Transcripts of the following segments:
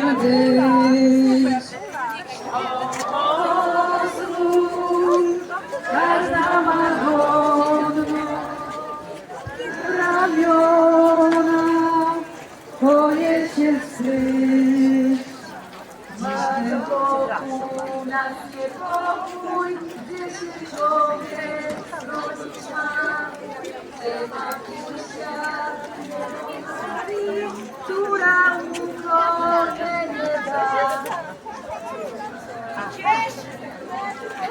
wody. Pozwól, każda ma ramiona, poje się swych. Mamy niepokój, gdzie się człowiek rozlicza.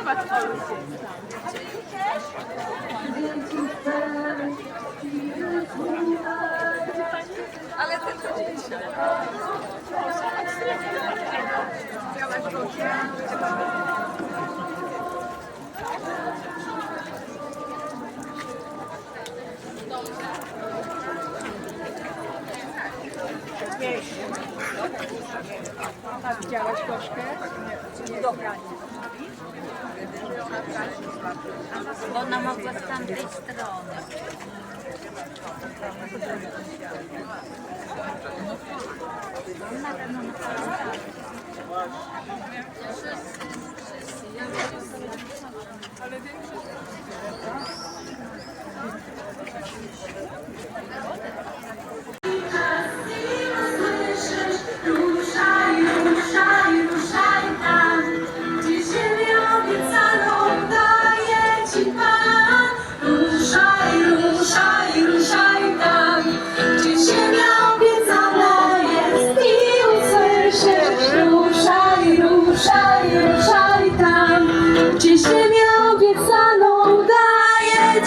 Ale ten to Widziałaś Gośkę? Nie. Dobra. Bo ona mogła z tamtej strony. Ale większość...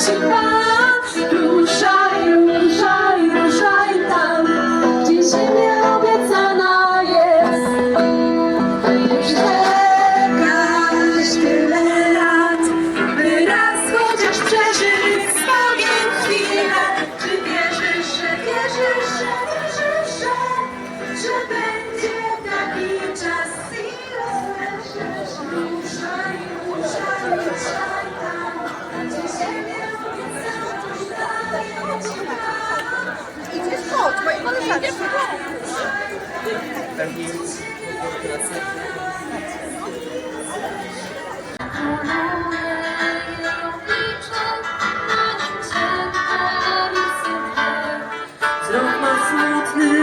情话 Don't my sweet